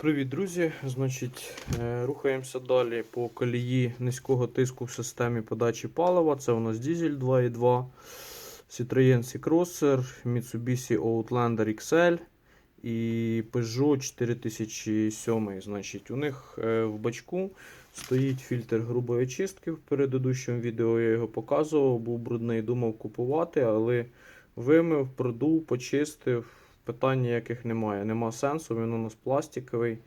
Привіт, друзі! Значить, е, рухаємося далі по колії низького тиску в системі подачі палива. Це у нас дізель 2.2, Citroën C-Crosser, Mitsubishi Outlander XL і Peugeot 4007. Значить, у них е, в бачку стоїть фільтр грубої очистки. В передыдущому відео я його показував, був брудний, думав купувати, але вимив, продув, почистив. Питань ніяких немає. Нема сенсу, він у нас пластиковий.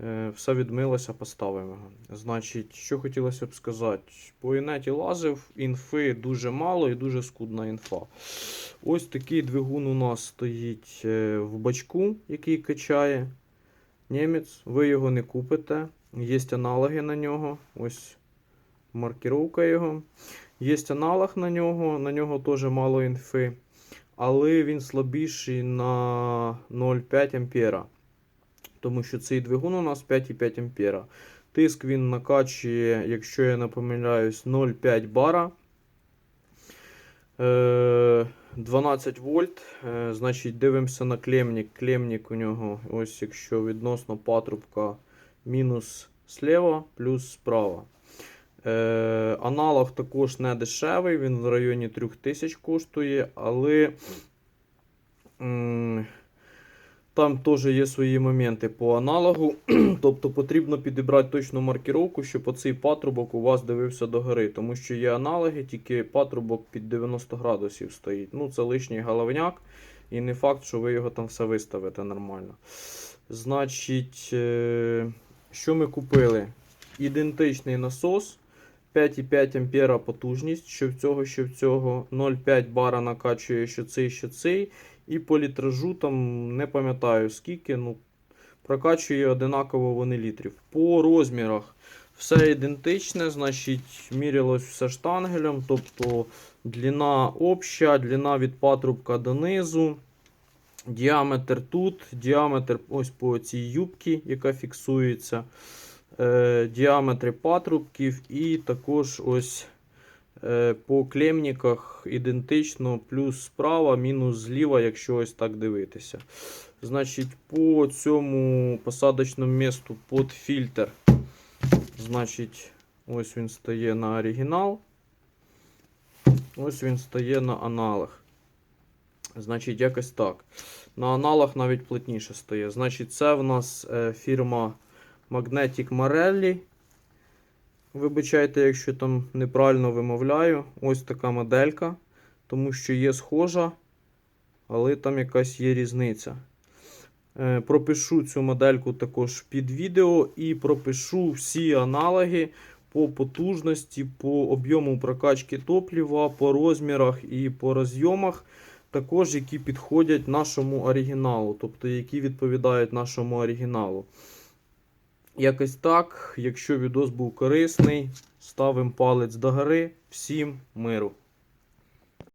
Е, Все відмилося, поставимо. Значить, що хотілося б сказати. По інеті лазив, інфи дуже мало і дуже скудна інфа. Ось такий двигун у нас стоїть е, в бачку, який качає. Німець, ви його не купите. Є аналоги на нього. Ось маркіровка його. Є аналог на нього, на нього теж мало інфи але він слабіший на 0,5 ампера. Тому що цей двигун у нас 5,5 ампера. Тиск він накачує, якщо я не помиляюсь, 0,5 бара. Е, 12 вольт. Е, Значить, дивимося на клемник. Клемник у нього, ось якщо відносно патрубка мінус слева, плюс справа. Е, аналог також не дешевий, він в районі 3000 коштує, але м, там теж є свої моменти по аналогу. тобто потрібно підібрати точну маркіровку, щоб оцей патрубок у вас дивився догори. Тому що є аналоги, тільки патрубок під 90 градусів стоїть. Ну, це лишній головняк, і не факт, що ви його там все виставите нормально. Значить, е, що ми купили? Ідентичний насос. 5,5 ампера потужність, що в цього, що в цього. 0,5 бара накачує що цей, що цей. І по літражу там не пам'ятаю скільки. ну Прокачує одинаково вони літрів. По розмірах все ідентичне, значить, мірялось все штангелем. Тобто длина обща, длина від патрубка донизу. Діаметр тут, діаметр ось по цій юбці, яка фіксується е, діаметри патрубків, і також ось е, по клемниках ідентично, плюс справа, мінус зліва, якщо ось так дивитися. Значить, по цьому посадочному місту під фільтр. Значить, ось він стає на оригінал. Ось він стає на аналог. Значить, якось так. На аналог навіть плотніше стає. Значить, це в нас е, фірма Magnetic Marelli. Вибачайте, якщо там неправильно вимовляю. Ось така моделька. Тому що є схожа, але там якась є різниця. Е, пропишу цю модельку також під відео і пропишу всі аналоги по потужності, по об'єму прокачки топлива, по розмірах і по розйомах. Також які підходять нашому оригіналу, тобто які відповідають нашому оригіналу. Якось так. Якщо відос був корисний, ставимо палець догори. Всім миру!